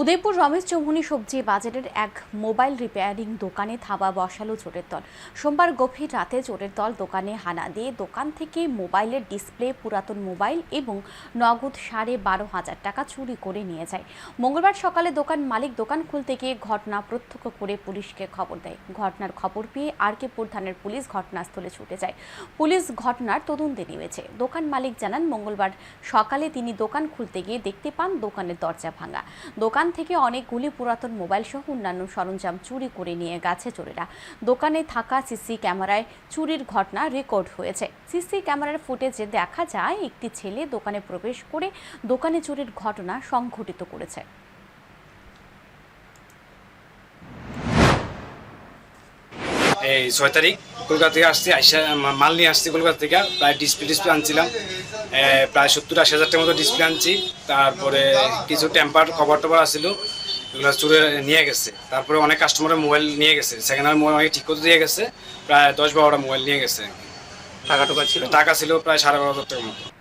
উদয়পুর রমেশ চৌমুহনী সবজি বাজারের এক মোবাইল রিপেয়ারিং দোকানে থাবা বসালো চোরের দল। সোমবার গভীর রাতে চোরের দল দোকানে হানা দিয়ে দোকান থেকে মোবাইলের ডিসপ্লে, পুরাতন মোবাইল এবং নগদ সাড়ে বারো হাজার টাকা চুরি করে নিয়ে যায়। মঙ্গলবার সকালে দোকান মালিক দোকান খুলতে গিয়ে ঘটনা প্রত্যক্ষ করে পুলিশকে খবর দেয়। ঘটনার খবর পেয়ে আর কে থানার পুলিশ ঘটনাস্থলে ছুটে যায়। পুলিশ ঘটনার তদন্তে নেমেছে। দোকান মালিক জানান, মঙ্গলবার সকালে তিনি দোকান খুলতে গিয়ে দেখতে পান দোকানের দরজা ভাঙা। দোকান থেকে অনেকগুলি পুরাতন মোবাইল সহ অন্যান্য সরঞ্জাম চুরি করে নিয়ে গেছে চোরেরা। দোকানে থাকা সিসি ক্যামেরায় চুরির ঘটনা রেকর্ড হয়েছে। সিসি ক্যামেরার ফুটেজে দেখা যায়, একটি ছেলে দোকানে প্রবেশ করে দোকানে চুরির ঘটনা সংঘটিত করেছে। এই ছয় তারিখ? কলকাতা থেকে আসছি আইসা মাল নিয়ে আসছি কলকাতা থেকে। প্রায় ডিসপ্লে ডিসপ্লে আনছিলাম। প্রায় সত্তর আশি হাজারটার মতো ডিসপ্লে আনছি। তারপরে কিছু টেম্পার কভার টভার আসছিল এগুলো চুরে নিয়ে গেছে। তারপরে অনেক কাস্টমারের মোবাইল নিয়ে গেছে। সেকেন্ড হ্যান্ড মোবাইল অনেক ঠিক করতে দিয়ে গেছে। প্রায় দশ বারোটা মোবাইল নিয়ে গেছে টাকা টোকা ছিল? টাকা ছিল প্রায় সাড়ে বারো হাজার টাকার মতো।